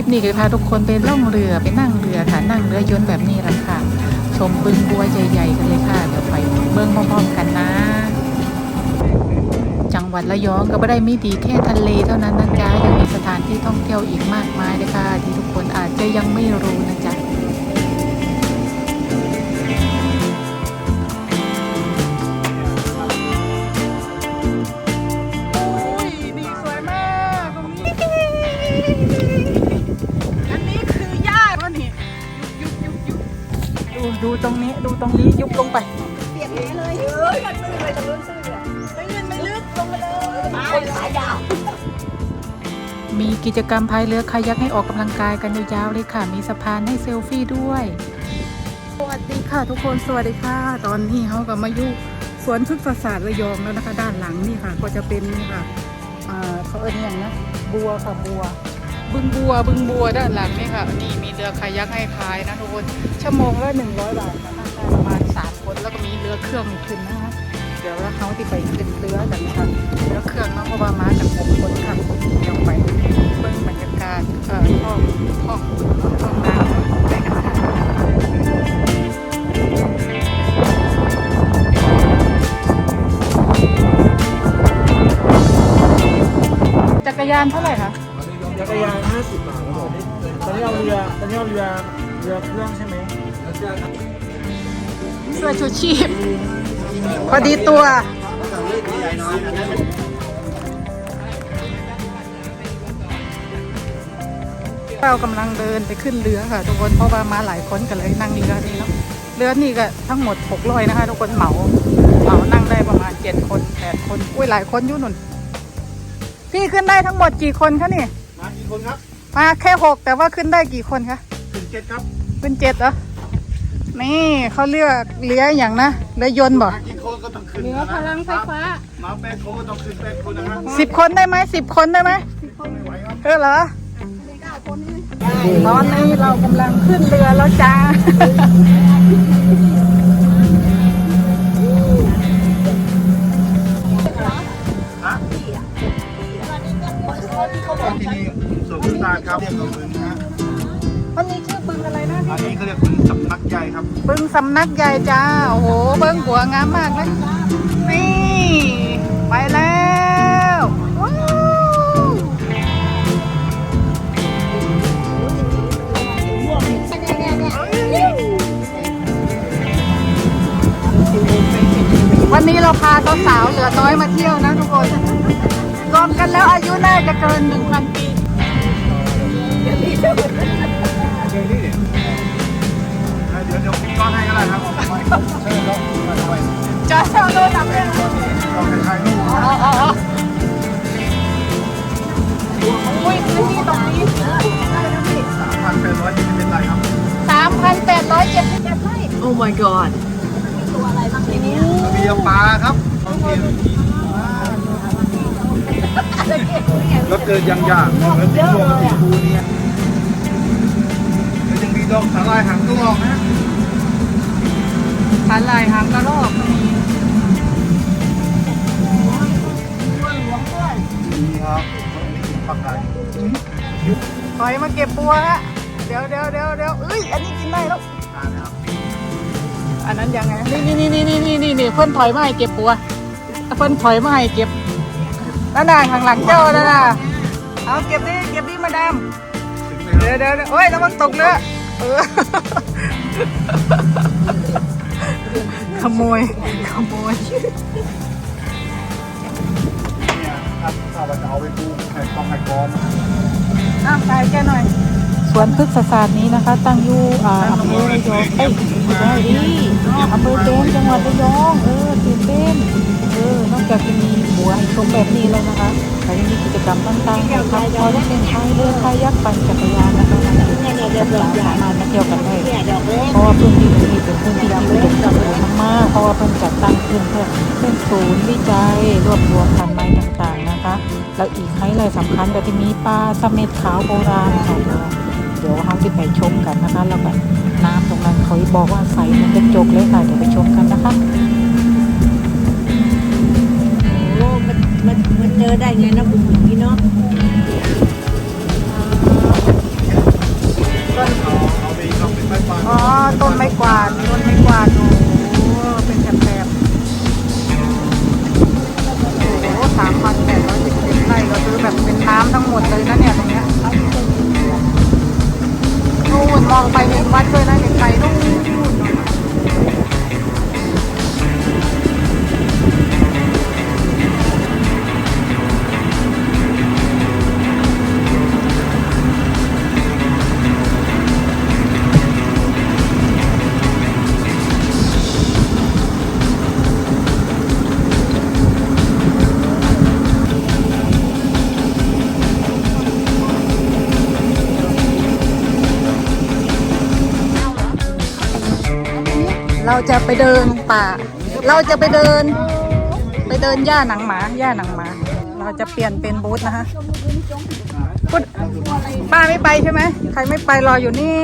ลิปนี้ก็จะพาทุกคนไปล่องเรือไปนั่งเรือค่ะนั่งเรือยนต์แบบนี้แหละค่ะ ชมบึงบัวใหญ่ๆกันเลยค่ะเดี๋ยวไปเบิ้งพร้อมๆกันนะ จังหวัดระยองก็ไม่ได้ไม่ดีแค่ทะเลเท่านั้นนะจ๊ะยังมีสถานที่ท่องเที่ยวอีกมากมายเลยค่ะ ที่ทุกคนอาจจะยังไม่รู้นะจ๊ะ ดูดูตรงนี้ดูตรงนี้ยุบลงไป เปียกนี้เลยเอ้ยมันตื้นเลยตะลุนซื่อเลยไม่เงินไม่ลึกลงมาเลยคนสายยาวมีกิจกรรมพายเรือคายักให้ออกกำลังกายกันยาวๆเลยค่ะ มีสะพานให้เซลฟี่ด้วย สวัสดีค่ะทุกคนสวัสดีค่ะ ตอนนี้เขาก็มาอยู่สวนพฤกษศาสตร์ระยองแล้วนะคะ ด้านหลังนี่ค่ะ ก็จะเป็นนี่ค่ะอ่าเขาเอิ้นอย่างนะ บัวค่ะบัว บึงบัวบึงบัวด้านหลังนี่ค่ะ นี่มีเรือคายักให้พายนะทุกคนชั่วโมงละหนึ่งร้อยบาทนะนั่งได้ประมาณสามคนแล้วก็มีเรือเครื่องอีกขึ้นนะคะเดี๋ยวเราเขาที่ไปขึ้นเรือกันนะคะเรือเครื่องนาะเพราะว่ามาจากหกคนค่ะเดี๋ยวไปเบิ่งบรรยากาศเอ่อห้องห้องห้องน้ำไปกันค่ะจักรยานเท่าไหร่คะ จักรยาน50บาทครับผมตอนนี้เอาเรือตอนนี้เอาเรือเรือเครื่องใช่ไหมเสื้อชูชีพ พอดีตัว เรากำลังเดินไปขึ้นเรือค่ะทุกคนเพราะว่ามาหลายคนกันเลยนั่งเรือนี่แล้วเรือนี่ก็ทั้งหมดหกร้อยนะคะทุกคนเหมาเหมานั่งได้ประมาณเจ็ดคนแปดคนอุ้ยหลายคนอยู่นุ่นพี่ขึ้นได้ทั้งหมดกี่คนคะนี่ มากี่คนครับ มาแค่หกแต่ว่าขึ้นได้กี่คนคะถึงเจ็ดครับเป็นเจ็ดเหรอ นี่เขาเรียกเรืออย่างนะเรือยนต์บ่มากี่คนก็ต้องขึ้นเหนือพลังไฟฟ้า มาแปดคนก็ต้องขึ้นแปดคนนะฮะสิบคนได้ไหมสิบคนได้ไหมไม่ไหวครับเออเหรอตอนนี้เรากำลังขึ้นเรือแล้วจ้า นพุทธศาสตร์ครับเรียกว่าบึงนะฮะวันนี้ชื่อบึงอะไรนะอันนี้เขาเรียกบึงสำนักใหญ่ครับบึงสำนักใหญ่จ้า โอ้โหเบิ้งหัวงามมากเลยนี่ ไปแล้วว้าววันนี้เราพาสาวๆเหลือน้อยมาเที่ยวนะทุกคน รวมกันแล้วอายุน่าจะเกิน 1,000 ปี เดี๋ยวนี่เดี๋ยวเดี๋ยวผมก้อนให้ก็ได้ครับใช่ครับมาทำไมจอดเอาโดนดับเลยเราไปถ่ายรูปอ๋ออ๋ออ๋ออุ้ยพื้นที่ตรงนี้สามพันแปดร้อยยี่สิบเป็นไรครับสามพันแปดร้อยเจ็ดสิบ Oh my god ตัวอะไรบ้างทีนี้เบียร์ปลาครับต้องกินแล้วเกิดยังยากแล้วที่รวมกับสีบูเนี่ยแล้วยังมี ดอกสาลายหางกระรอกนะปลาลายหางกระรอกก็มีนี่ครับปักไก่ถอยมาเก็บบัวฮะเดี๋ยวเดี๋ยวเดี๋ยวเดี๋ยวเอ้ยอันนี้กินได้แล้วทานนะครับอันนั้นยังไงนี่นี่นี่นี่นี่นี่นี่เพิ่นถอยมาให้เก็บบัวเพิ่นถอยมาให้เก็บนั่นน่ะข้างหลังเจ้านั่นน่ะเอาเก็บดิเก็บดิมาดามเดี๋ยวเดี๋ยวเดี๋ยวโอ้ยระวังตกเรือ เออ ขโมย ขโมยเนี่ยครับถ้าเราจะเอาไปปลูกแผ่นกองแผ่นกอมอะไปแกหน่อย สวนพฤกษศาสตร์นี้นะคะ ตั้งอยู่อำเภอระยองเอ้ยไม่ใช่ดิอำเภอเจมจังหวัดระยองเออตื่นเต้นเออนอกจากจะมีบัวให้ชมแบบนี้แล้วนะคะแต่ยังมีกิจกรรมต่างๆให้ทำพอจะเป็นพายเรือคายักปั่นจักรยานนะคะเนี่ยเนี่ยเดี๋ยวเดี๋ยวสามารถมาเที่ยวกันได้เพราะว่าพื้นที่ตรงนี้เป็นพื้นที่ที่อุดมสมบูรณ์มากๆเพราะว่าเพิ่นจัดตั้งขึ้นเพื่อเป็นศูนย์วิจัยรวบรวมพันธุ์ไม้ต่างๆนะคะนะคะ แล้วอีกไฮไลท์สำคัญก็ที่มีปลาสเม็ดขาวโบราณค่ะเดี๋ยวเราจะไปชมกันนะคะ แล้วแบบน้ำตรงนั้นเขาบอกว่าใสมันเป็นจกเลยค่ะเดี๋ยวไปชมกันนะคะโอ้มันมันมันเจอได้ไงนะบุ๋มพี่เนาะต้นอ๋อต้นไม้กวาดต้นไม้กวาดดู เราจะไปเดินป่า เราจะไปเดิน ไปเดินหญ้าหนังหมาหญ้าหนังหมา เราจะเปลี่ยนเป็นบูธนะคะพูดป้าไม่ไปใช่ไหมใครไม่ไปรออยู่นี่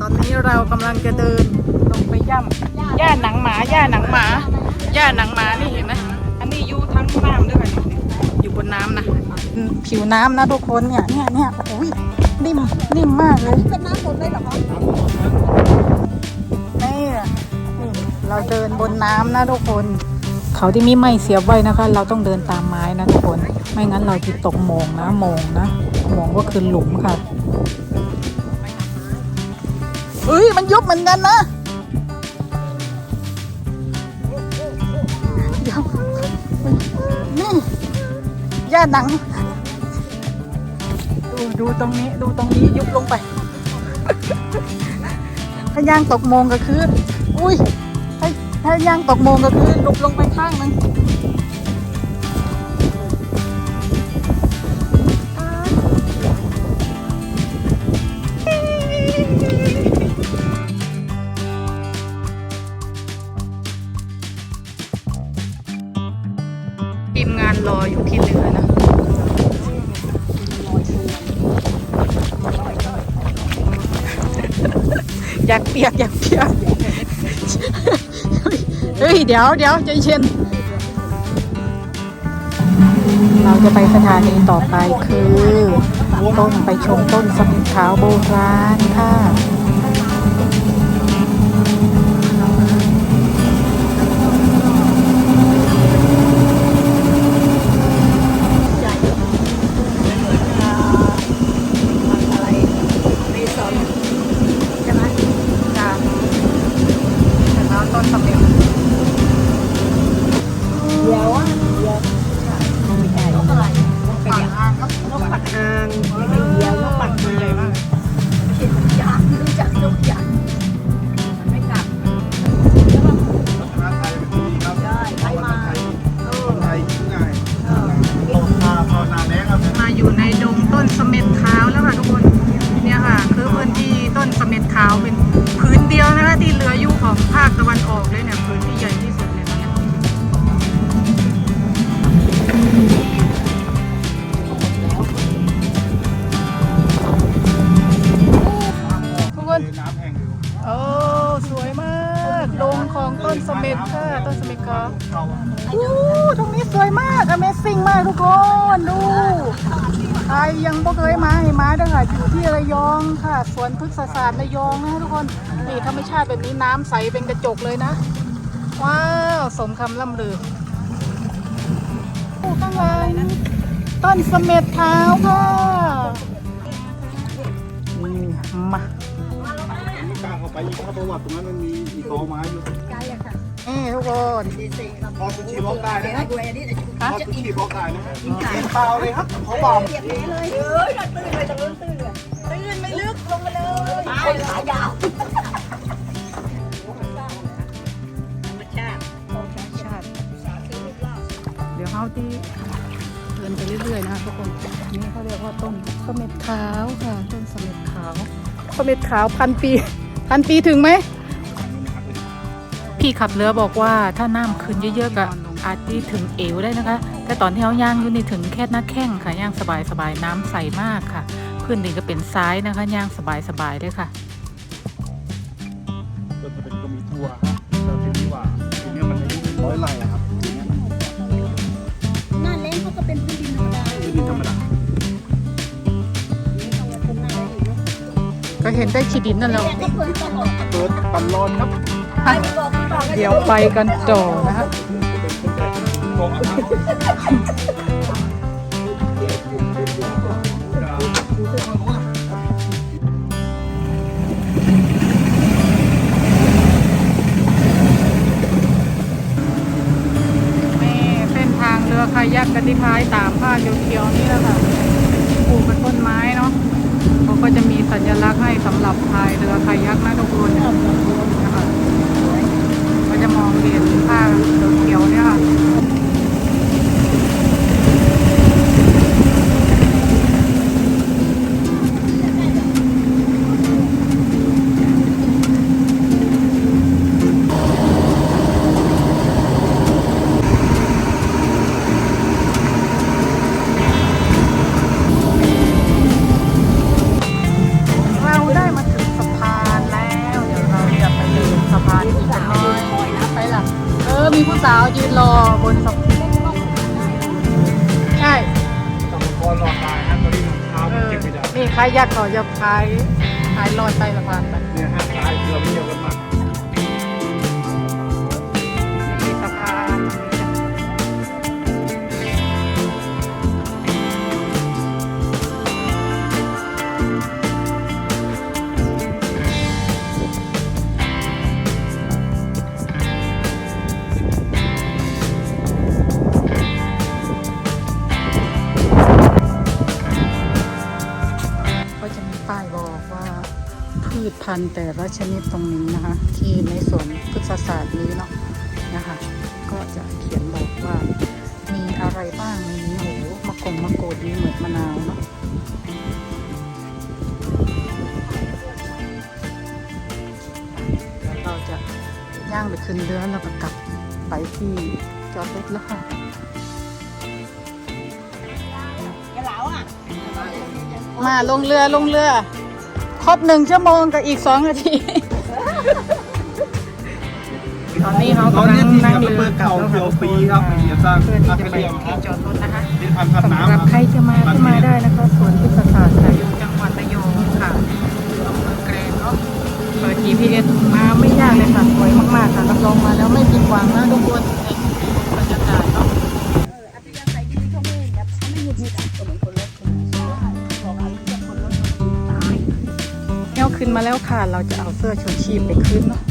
ตอนนี้เรากำลังจะเดินลงไปย่ำหญ้าหนังหมาหญ้าหนังหมาหญ้าหนังหมานี่เห็นไหมอันนี้อยู่ทั้งน้ำด้วยกันอยู่บนน้ำนะผิวน้ำนะทุกคนเนี่ยเนี่ยเนี่ย นิ่มนิ่มมากเลยเป็นน้ำฝนเลยเหรอคะนี่นี่เราเดินบนน้ำนะทุกคน เขาที่มีไม้เสียบไว้นะคะ เราต้องเดินตามไม้นะทุกคน ไม่งั้นเราจะตกโมงนะโมงนะโมงก็คือหลุมค่ะเอ้ยมันยุบเหมือนกันนะเดี๋ยวนี่ย่าหนัง ดูดูตรงนี้ดูตรงนี้ยุบลงไปถ้าย่างตกโมงก็คือ อุ้ยถ้าถ้าย่างตกโมงก็คือลุกลงไปข้างนึง ดี๋ยวเดี๋ยวใจเย็นเราจะไปสถานีต่อไปคือต้นไปชมต้นสมิงขาวโบราณค่ะอ ของภาคตะวันออกเลยเนี่ยพื้นที่ใหญ่ที่สุดเลยตรงเนี้ทุกคนโอ้สวยมากดงของต้นสม็ดค่ะต้นสม็ดค่ะอู้ตรงนี้สวยมาก Amazing มากทุกคนดู รยังบ่เคยมาให้มาด้อค่ะอยู่ที่ระยองค่ะสวนพฤกษศาสตร์ระยองนะทุกคนนี่ธรรมชาติแบบนี้น้ำใสเป็นกระจกเลยนะ ว้าวสมคำล่ำลือโอ้ข้างหลังต้นเสม็ดขาค่ะนี่มากลางเข้าไปอีกถ้าประวัติตรงนั้นมันมีอีกกอไม้อยู่ไกลอะค่ะ นี่ทุกคนดีซีครับพอสุชีบอกได้เดี๋ยวนะให้ดูไอ้นี่พอสุชีบอกได้นะกินเปล่าเลยครับเขาบอกเปียกแน่เลยเอ้ยน่าตื้นเลยตรงนู้นตื้นเลยตื้นไม่ลึกลงมาเลยคนขายาวธรรมชาติชาติเดี๋ยวเขาที่เดินไปเรื่อยๆนะคะทุกคนนี่เขาเรียกว่าต้นเสม็ดขาวค่ะ ต้นเสม็ดขาวเสม็ดขาวพันปี พันปีถึงไหม พี่ขับเรือบอกว่าถ้าน้ำขึ้นเยอะๆก็อาจจะถึงเอวได้นะคะ แต่ตอนที่เขาย่างอยู่นี่ถึงแค่หน้าแข้งค่ะย่างสบายๆน้ำใสมากค่ะพื้นดินก็เป็นทรายนะคะย่างสบายๆเลยค่ะก็จะเป็นก็มีทัวร์ครับแต่ทีนี้ว่าทีนี้มันร้อยไร่อะครับทีนี้หน้าเล้งเขาก็เป็นพื้นดินธรรมดาคือดินธรรมดาไม่ต้องมาคุมหน้าเล้งอีกเนาะก็เห็นได้ขีดินนั่นแหละแต่ก็เพิ่นตลอดเปิดปันร้อนครับใครบอกพี่บอก เดี๋ยวไปกันต่อนะคะบอกนะครับนี่เส้นทางเรือคายักกันที่ท้ายตามผ้าเขียวๆนี่แหละค่ะปลูกเป็นต้นไม้เนาะเขาก็จะมีสัญลักษณ์ให้สำหรับพายเรือคายักนะทุกคนนะคะ ก็จะมอง เออมีผู้สาวยืนรอบนสะพานใช่ต้องคอหอตายนะตอนนี้มันเท้าเก็บไปได้นี่ใครอยากขออยากขายขายลอยใต้สะพานไป เนี่ยฮะตายเกือไม่เดียวกันมา พืชพันธุ์แต่ละชนิดตรงนี้นะคะ ที่ในสวนพฤกษศาสตร์นี้เนาะนะคะ ก็จะเขียนบอกว่ามีอะไรบ้างในนี้โอ้โหมะกงมะกรูดนี่เหมือนมะนาวเนาะแล้วเราจะย่างไปขึ้นเรือแล้วก็กลับไปที่จอดรถแล้วค่ะกระเหลาอะมาลงเรือลงเรือ ครบหนึ่งชั่วโมงกับอีกสองนาที ตอนนี้เขากำลังนั่งเรือกลับแล้วค่ะเพื่อที่จะไปที่จอดรถนะคะเป็นพันพันสำน้ำหรับใครจะมาก็มาได้นะคะสวนพฤกษศาสตร์ค่ะอยู่จังหวัดระยองค่ะอำเภอแกลงเนาะเปิด GPS มาไม่ยากเลยค่ะสวยมากๆค่ะรับรองมาแล้วไม่ผิดหวังนะทุกคน แล้วค่ะ เราจะเอาเสื้อชูชีพไปขึ้นเนาะ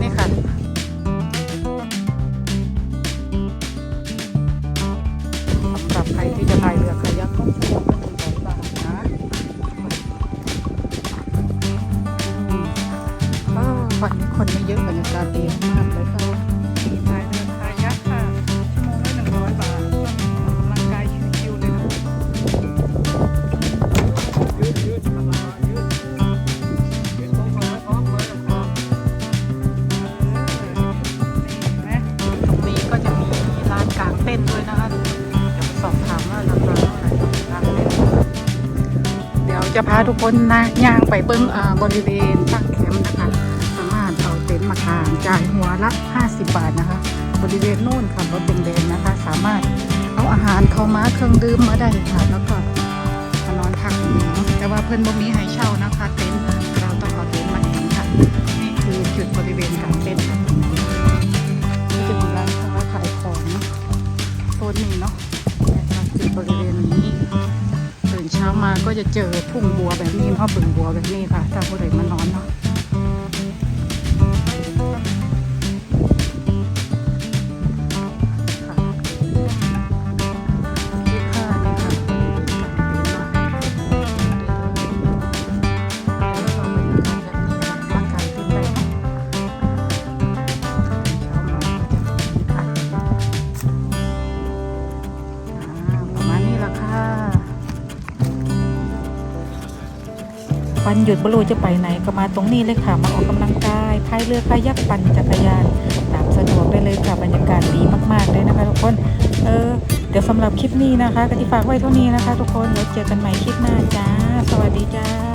นี่ค่ะสำหรับใครที่จะพายเรือคายักก็พวงละหนึ่งร้อยบาทนะวันนี้คนไม่เยอะบรรยากาศดีมาก จะพาทุกคนนะย่างไปเบิ้งบริเวณตั้งแคมป์นะคะ สามารถเอาเต็นท์มากางจ่ายหัวละ 50 บาทนะคะ บริเวณโน่นค่ะรถแดงๆนะคะ สามารถเอาอาหารเข้ามาเครื่องดื่มมาได้ค่ะ แล้วก็มานอนพักตรงนี้เนาะแต่ว่าเพิ่อนบ่มีให้เช่านะคะเต็นท์เราต้องเอาเต็นท์มาเองค่ะนี่คือจุดบริเวณกางเต็นท์ค่ะก็จะมีร้านค้าขายของโซนนี้เนาะจุดบริเวณนี้ ช้ามาก็จะเจอทุ่งบัวแบบนี้พ่อบึงบัวแบบนี้ค่ะ ถ้าผู้ใดมานอนเนาะ วันหยุดบรูจะไปไหนก็มาตรงนี้เลยค่ะ มาออกกำลังกายพายเรือคายักปั่นจักรยานตามสะดวกได้เลยค่ะบรรยากาศดีมากๆเลยนะคะทุกคน เออ เดี๋ยวสำหรับคลิปนี้นะคะก็ที่ฝากไว้เท่านี้นะคะ ทุกคนแล้วเจอกันใหม่คลิปหน้าจ้า สวัสดีจ้า